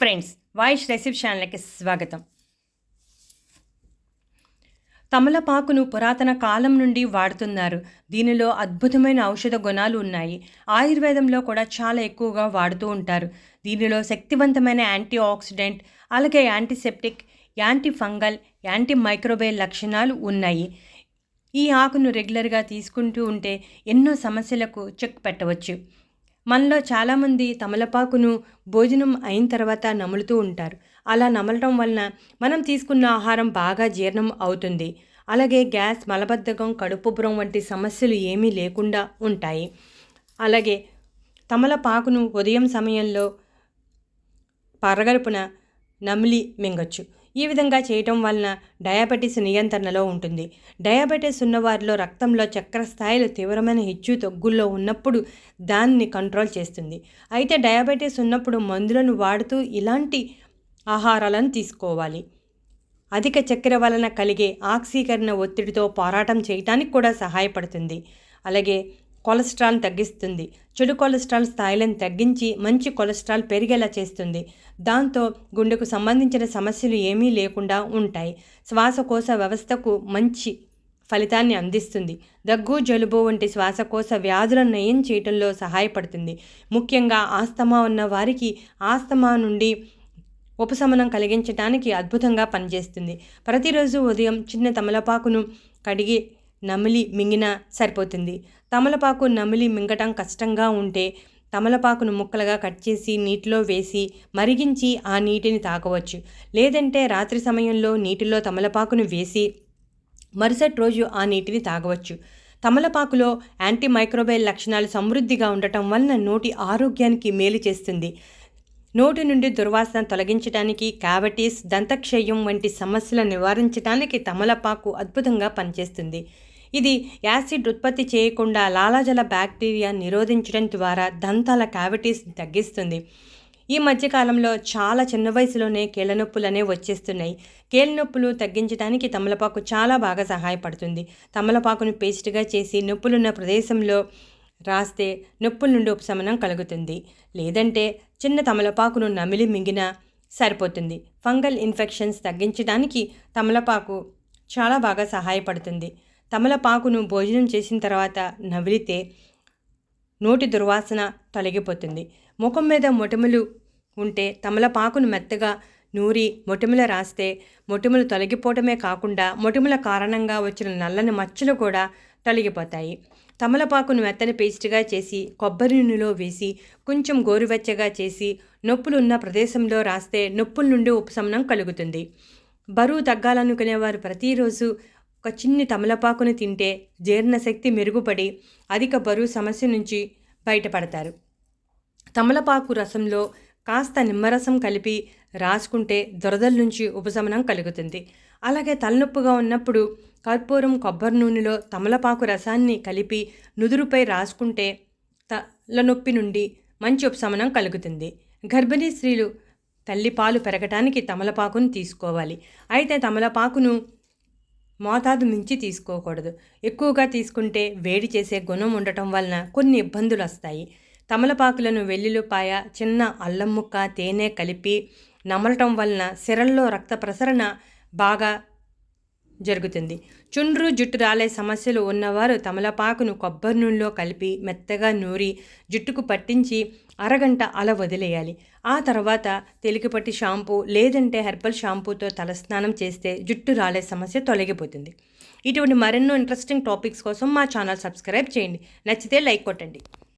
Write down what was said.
Friends voice రెసిప్ ఛానల్కి స్వాగతం. తమలపాకును పురాతన కాలం నుండి వాడుతున్నారు. దీనిలో అద్భుతమైన ఔషధ గుణాలు ఉన్నాయి. ఆయుర్వేదంలో కూడా చాలా ఎక్కువగా వాడుతూ ఉంటారు. దీనిలో శక్తివంతమైన యాంటీ ఆక్సిడెంట్ అలాగే antiseptic antifungal antimicrobial లక్షణాలు ఉన్నాయి. ఈ ఆకును రెగ్యులర్గా తీసుకుంటూ ఉంటే ఎన్నో సమస్యలకు చెక్ పెట్టవచ్చు. మనలో చాలామంది తమలపాకును భోజనం అయిన తర్వాత నములుతూ ఉంటారు. అలా నమలటం వలన మనం తీసుకున్న ఆహారం బాగా జీర్ణం అవుతుంది. అలాగే గ్యాస్ మలబద్ధకం కడుపుపురం వంటి సమస్యలు ఏమీ లేకుండా ఉంటాయి. అలాగే తమలపాకును ఉదయం సమయంలో పరగడుపున నమిలి మింగొచ్చు. ఈ విధంగా చేయటం వలన డయాబెటీస్ నియంత్రణలో ఉంటుంది. డయాబెటీస్ ఉన్నవారిలో రక్తంలో చక్కెర స్థాయిలు తీవ్రమైన హెచ్చు తగ్గుల్లో ఉన్నప్పుడు దాన్ని కంట్రోల్ చేస్తుంది. అయితే డయాబెటీస్ ఉన్నప్పుడు మందులను వాడుతూ ఇలాంటి ఆహారాలను తీసుకోవాలి. అధిక చక్కెర వలన కలిగే ఆక్సీకరణ ఒత్తిడితో పోరాటం చేయటానికి కూడా సహాయపడుతుంది. అలాగే కొలెస్ట్రాల్ తగ్గిస్తుంది. చెడు కొలెస్ట్రాల్ స్థాయిలను తగ్గించి మంచి కొలెస్ట్రాల్ పెరిగేలా చేస్తుంది. దాంతో గుండెకు సంబంధించిన సమస్యలు ఏమీ లేకుండా ఉంటాయి. శ్వాసకోశ వ్యవస్థకు మంచి ఫలితాన్ని అందిస్తుంది. దగ్గు జలుబు వంటి శ్వాసకోశ వ్యాధులను నయం చేయటంలో సహాయపడుతుంది. ముఖ్యంగా ఆస్తమా ఉన్న వారికి ఆస్తమా నుండి ఉపశమనం కలిగించడానికి అద్భుతంగా పనిచేస్తుంది. ప్రతిరోజు ఉదయం చిన్న తమలపాకును కడిగి నమిలి మింగినా సరిపోతుంది. తమలపాకు నమిలి మింగటం కష్టంగా ఉంటే తమలపాకును ముక్కలుగా కట్ చేసి నీటిలో వేసి మరిగించి ఆ నీటిని తాగవచ్చు. లేదంటే రాత్రి సమయంలో నీటిలో తమలపాకును వేసి మరుసటి రోజు ఆ నీటిని తాగవచ్చు. తమలపాకులో యాంటీ మైక్రోబైల్ లక్షణాలు సమృద్ధిగా ఉండటం వలన నోటి ఆరోగ్యానికి మేలు చేస్తుంది. నోటి నుండి దుర్వాసన తొలగించడానికి క్యావిటీస్ దంతక్షయం వంటి సమస్యలను నివారించడానికి తమలపాకు అద్భుతంగా పనిచేస్తుంది. ఇది యాసిడ్ ఉత్పత్తి చేయకుండా లాలాజల బ్యాక్టీరియా నిరోధించడం ద్వారా దంతాల క్యావిటీస్ తగ్గిస్తుంది. ఈ మధ్యకాలంలో చాలా చిన్న వయసులోనే కీళ్ళ నొప్పులనే వచ్చేస్తున్నాయి. కీళ్ళ నొప్పులు తగ్గించడానికి తమలపాకు చాలా బాగా సహాయపడుతుంది. తమలపాకును పేస్ట్గా చేసి నొప్పులున్న ప్రదేశంలో రాస్తే నొప్పుల నుండి ఉపశమనం కలుగుతుంది. లేదంటే చిన్న తమలపాకును నమిలి మింగినా సరిపోతుంది. ఫంగల్ ఇన్ఫెక్షన్స్ తగ్గించడానికి తమలపాకు చాలా బాగా సహాయపడుతుంది. తమలపాకును భోజనం చేసిన తర్వాత నవిలితే నోటి దుర్వాసన తొలగిపోతుంది. ముఖం మీద మొటిమలు ఉంటే తమలపాకును మెత్తగా నూరి మొటిమల రాస్తే మొటిమలు తొలగిపోవటమే కాకుండా మొటిమల కారణంగా వచ్చిన నల్లని మచ్చలు కూడా తొలగిపోతాయి. తమలపాకును మెత్తని పేస్ట్గా చేసి కొబ్బరి నూనెలో వేసి కొంచెం గోరువెచ్చగా చేసి నొప్పులు ఉన్న ప్రదేశంలో రాస్తే నొప్పుల నుండి ఉపశమనం కలుగుతుంది. బరువు తగ్గాలనుకునేవారు ప్రతిరోజు ఒక చిన్ని తమలపాకును తింటే జీర్ణశక్తి మెరుగుపడి అధిక బరువు సమస్య నుంచి బయటపడతారు. తమలపాకు రసంలో కాస్త నిమ్మరసం కలిపి రాసుకుంటే దురదల నుంచి ఉపశమనం కలుగుతుంది. అలాగే తలనొప్పిగా ఉన్నప్పుడు కర్పూరం కొబ్బరి నూనెలో తమలపాకు రసాన్ని కలిపి నుదురుపై రాసుకుంటే తలనొప్పి నుండి మంచి ఉపశమనం కలుగుతుంది. గర్భిణీ స్త్రీలు తల్లిపాలు పెరగటానికి తమలపాకును తీసుకోవాలి. అయితే తమలపాకును మోతాదు మించి తీసుకోకూడదు. ఎక్కువగా తీసుకుంటే వేడి చేసే గుణం ఉండటం వలన కొన్ని ఇబ్బందులు వస్తాయి. తమలపాకులను వెల్లుల్లిపాయ చిన్న అల్లం ముక్క తేనె కలిపి నమలటం వలన సిరల్లో రక్త ప్రసరణ బాగా జరుగుతుంది. చుండ్రు జుట్టు రాలే సమస్యలు ఉన్నవారు తమలపాకును కొబ్బరి నూనెలో కలిపి మెత్తగా నూరి జుట్టుకు పట్టించి అరగంట అలా వదిలేయాలి. ఆ తర్వాత తెలికిపట్టి షాంపూ లేదంటే హెర్బల్ షాంపూతో తలస్నానం చేస్తే జుట్టు రాలే సమస్య తొలగిపోతుంది. ఇటువంటి మరెన్నో ఇంట్రెస్టింగ్ టాపిక్స్ కోసం మా ఛానల్ సబ్స్క్రైబ్ చేయండి. నచ్చితే లైక్ కొట్టండి.